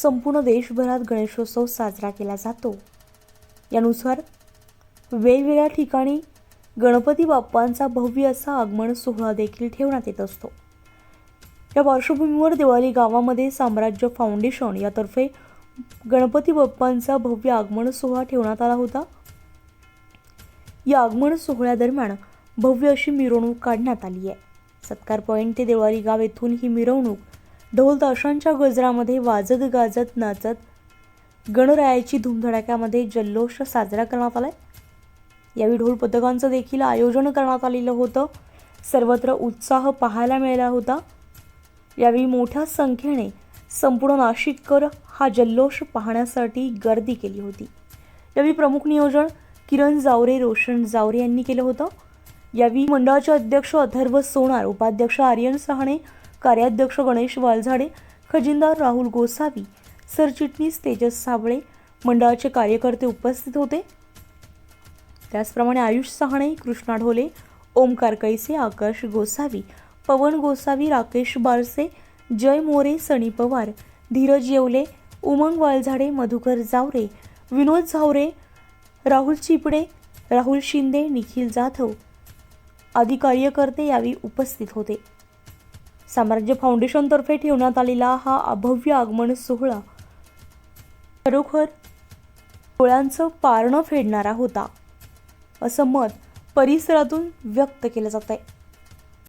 संपूर्ण देशभरात गणेशोत्सव साजरा केला जातो. यानुसार वेगवेगळ्या ठिकाणी गणपती बाप्पांचा भव्य असा आगमन सोहळा देखील ठेवण्यात येत असतो. या पार्श्वभूमीवर दिवाळी गावामध्ये साम्राज्य फाउंडेशन यातर्फे गणपती बाप्पांचा भव्य आगमन सोहळा ठेवण्यात आला होता. या आगमन सोहळ्यादरम्यान भव्य अशी मिरवणूक काढण्यात आली आहे. सत्कार पॉईंट ते देवारी गाव येथून ही मिरवणूक ढोल ताशांच्या गजरामध्ये वाजत गाजत नाचत गणरायाची धूमधडाक्यामध्ये जल्लोष साजरा करण्यात आलाय. यावेळी ढोल पथकांचं देखील आयोजन करण्यात आलेलं होतं. सर्वत्र उत्साह पाहायला मिळाला होता. यावेळी मोठ्या संख्येने संपूर्ण नाशिककर हा जल्लोष पाहण्यासाठी गर्दी केली होती. यावेळी प्रमुख नियोजन किरण जावरे रोशन जावरे यांनी केलं होतं. यावेळी मंडळाचे अध्यक्ष अथर्व सोनार उपाध्यक्ष आर्यन सहाणे कार्याध्यक्ष गणेश वालझाडे खजिनदार राहुल गोसावी सरचिटणीस तेजस साबळे मंडळाचे कार्यकर्ते उपस्थित होते. त्याचप्रमाणे आयुष सहाणे कृष्णा ढोले ओमकार कैसे आकाश गोसावी पवन गोसावी राकेश बारसे जय मोरे सनी पवार धीरज येवले उमंग वालझाडे मधुकर जावरे विनोद झावरे राहुल चिपडे राहुल शिंदे निखिल जाधव आदी कार्यकर्ते यावेळी उपस्थित होते. साम्राज्य फाउंडेशनतर्फे ठेवण्यात आलेला हा अभव्य आगमन सोहळा खरोखर डोळ्यांचं पारणं फेडणारा होता असं मत परिसरातून व्यक्त केलं जात आहे